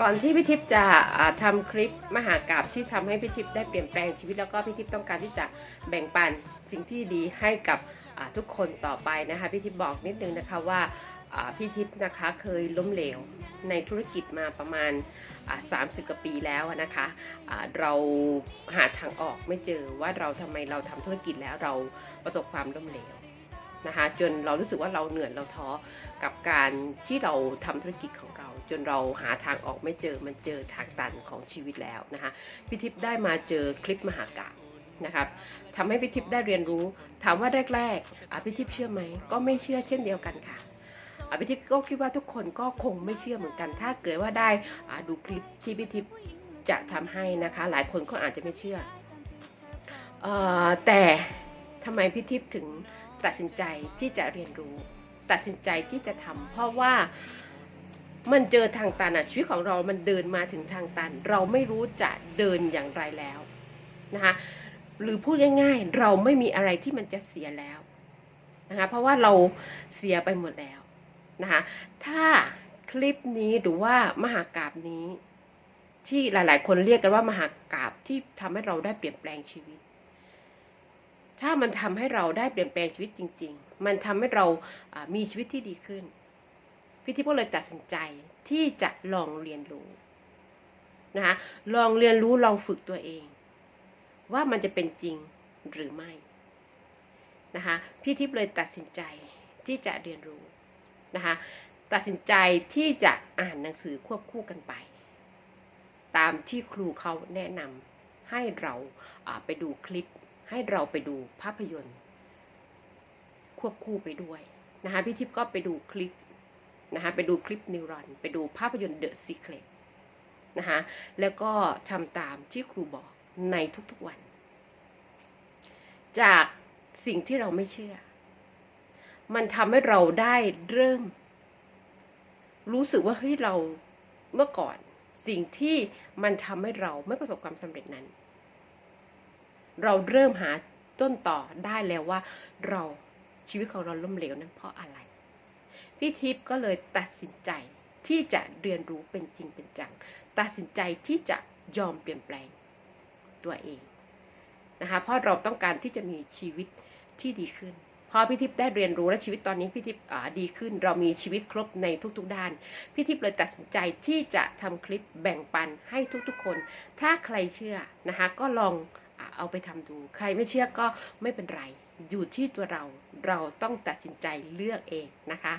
ก่อนที่พี่ทิพย์จะอ่าทำคลิปมหากราบที่ทำให้พี่ทิพย์ได้เปลี่ยนแปลงชีวิตแล้วก็พี่ทิพย์ต้องการที่จะแบ่งปันสิ่งที่ดีให้กับทุกคนต่อไปนะคะพี่ทิพย์บอกนิดนึงนะคะว่าพี่ทิพย์นะคะเคยล้มเหลวในธุรกิจมาประมาณสามสิบกว่าปีแล้วนะคะอ่าเราหาทางออกไม่เจอว่าเราทำไมเราทำธุรกิจแล้วเราประสบความล้มเหลว นะคะจนเรารู้สึกว่าเราเหนื่อยเราท้อกับการที่เราทำธุรกิจของเรา จนเราหาทางออกไม่เจอมันเจอทางตันของชีวิตแล้วนะคะพี่ทิพย์ได้มาเจอคลิปมหากาบนะครับทำให้พี่ทิพย์ได้เรียนรู้ ถามว่าแรกๆอะพี่ทิพย์เชื่อไหมก็ไม่เชื่อเช่นเดียวกันค่ะอะพี่ทิพย์ก็คิดว่าทุกคนก็คงไม่เชื่อเหมือนกัน ถ้าเกิดว่าได้อะดูคลิปที่พี่ทิพย์จะทำให้นะคะ หลายคนก็อาจจะไม่เชื่ออ่อแต่ทำไมพี่ทิพย์ถึง ตัดสินใจที่จะเรียนรู้ ตัดสินใจที่จะทำเพราะว่ามันเจอทางตันอะชีวิตของเรา มันเดินมาถึงทางตัน เราไม่รู้จะเดินอย่างไรแล้วนะคะหรือพูดง่ายๆ เราไม่มีอะไรที่มันจะเสียแล้วนะคะเพราะว่าเราเสียไปหมดแล้วนะคะถ้าคลิปนี้หรือว่ามหากราบนี้ ที่หลายๆ คนเรียกกันว่ามหากราบที่ทำให้เราได้เปลี่ยนแปลงชีวิต ถ้ามันทำให้เราได้เปลี่ยนแปลงชีวิตจริง ๆ มันทำให้เรามีชีวิตที่ดีขึ้น พี่ทิพย์ก็เลยตัดสินใจที่จะลองเรียนรู้นะคะลองเรียนรู้ลองฝึกตัวเอง ว่ามันจะเป็นจริงหรือไม่นะคะพี่ทิพย์เลยตัดสินใจที่จะเรียนรู้นะคะตัดสินใจที่จะอ่านหนังสือควบคู่กันไป ตามที่ครูเขาแนะนำให้เราไปดูคลิป ให้เราไปดูภาพยนตร์ ควบคู่ไปด้วยนะคะพี่ทิพย์ก็ไปดูคลิปนะคะไปดูคลิปนิวรอน ไปดูภาพยนตร์ The Secret นะคะแล้วก็ทำตามที่ครูบอกในทุกๆวัน จากสิ่งที่เราไม่เชื่อ มันทำให้เราได้เริ่ม รู้สึกว่าเฮ้ยเราเมื่อก่อน สิ่งที่มันทำให้เราไม่ประสบความสำเร็จนั้น เราเริ่มหาต้นต่อได้แล้วว่า เราชีวิตของเราล้มเหลวนั้นเพราะอะไร พี่ทิพย์ก็เลยตัดสินใจที่จะเรียนรู้เป็นจริงเป็นจัง ตัดสินใจที่จะยอมเปลี่ยนแปลงตัวเองนะคะเพราะเราต้องการที่จะมีชีวิตที่ดีขึ้นพอพี่ทิพย์ได้เรียนรู้และชีวิตตอนนี้พี่ทิพย์ดีขึ้น เรามีชีวิตครบในทุกๆด้านพี่ทิพย์เลยตัดสินใจที่จะทำคลิปแบ่งปันให้ทุกๆคน ถ้าใครเชื่อนะคะก็ลอง เอาไปทำดู ใครไม่เชื่อก็ไม่เป็นไร อยู่ที่ตัวเรา เราต้องตัดสินใจเลือกเองนะคะ